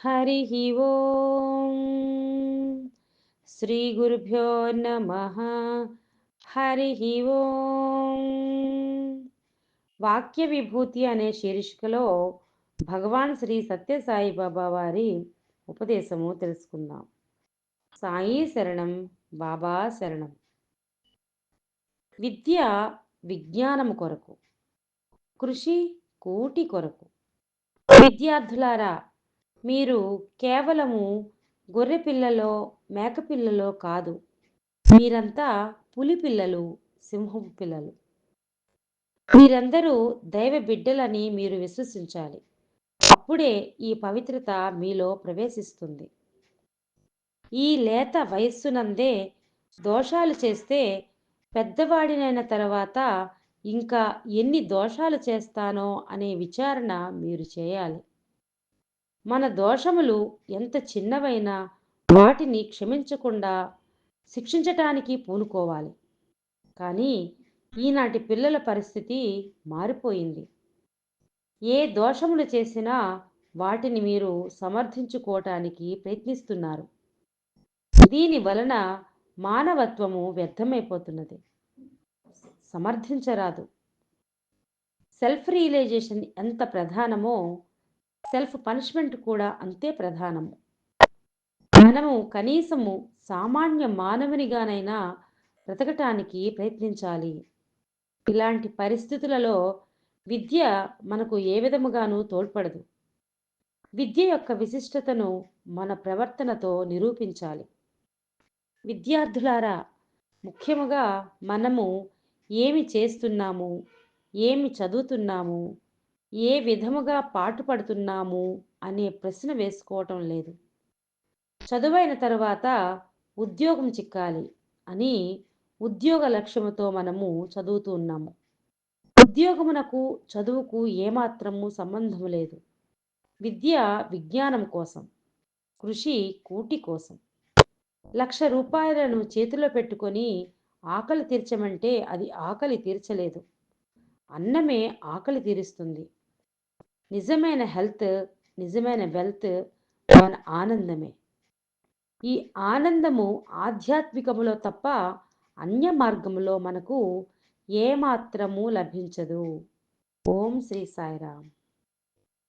హరి ఓం. శ్రీ గురుభ్యో నమ. హరి ఓం. వాక్య విభూతి అనే శీర్షికలో భగవాన్ శ్రీ సత్యసాయి బాబా వారి ఉపదేశము తెలుసుకుందాం. సాయి శరణం బాబా శరణం. విద్య విజ్ఞానము కొరకు కృషి కూటి కొరకు. విద్యార్థులారా మీరు కేవలము గొర్రె పిల్లలో మేకపిల్లలో కాదు. మీరంతా పులి పిల్లలు సింహపు పిల్లలు. మీరందరూ దైవ బిడ్డలని మీరు విశ్వసించాలి. అప్పుడే ఈ పవిత్రత మీలో ప్రవేశిస్తుంది. ఈ లేత వయస్సునందే దోషాలు చేస్తే పెద్దవాడినైన తర్వాత ఇంకా ఎన్ని దోషాలు చేస్తానో అనే విచారణ మీరు చేయాలి. మన దోషములు ఎంత చిన్నవైనా వాటిని క్షమించకుండా శిక్షించటానికి పూనుకోవాలి. కానీ ఈనాటి పిల్లల పరిస్థితి మారిపోయింది. ఏ దోషములు చేసినా వాటిని మీరు సమర్థించుకోవటానికి ప్రయత్నిస్తున్నారు. దీని వలన మానవత్వము వ్యర్థమైపోతున్నది. సమర్థించరాదు. సెల్ఫ్ రియలైజేషన్ ఎంత ప్రధానమో సెల్ఫ్ పనిష్మెంట్ కూడా అంతే ప్రధానము. మనము కనీసము సామాన్య మానవునిగానైనా బ్రతకటానికి ప్రయత్నించాలి. ఇలాంటి పరిస్థితులలో విద్య మనకు ఏ విధముగానూ తోడ్పడదు. విద్య యొక్క విశిష్టతను మన ప్రవర్తనతో నిరూపించాలి. విద్యార్థులారా ముఖ్యముగా మనము ఏమి చేస్తున్నాము ఏమి చదువుతున్నాము ఏ విధముగా పాటుపడుతున్నాము అనే ప్రశ్న వేసుకోవటం లేదు. చదువైన తర్వాత ఉద్యోగం చిక్కాలి అని ఉద్యోగ లక్ష్యముతో మనము చదువుతూ ఉన్నాము. ఉద్యోగమునకు చదువుకు ఏమాత్రము సంబంధం లేదు. విద్య విజ్ఞానం కోసం కృషి కూటి కోసం. లక్ష రూపాయలను చేతిలో పెట్టుకొని ఆకలి తీర్చమంటే అది ఆకలి తీర్చలేదు. అన్నమే ఆకలి తీరుస్తుంది. నిజమైన హెల్త్ నిజమైన వెల్త్ మన ఆనందమే. ఈ ఆనందము ఆధ్యాత్మికములో తప్ప అన్య మార్గములో మనకు ఏమాత్రము లభించదు. ఓం శ్రీ సాయిరామ్.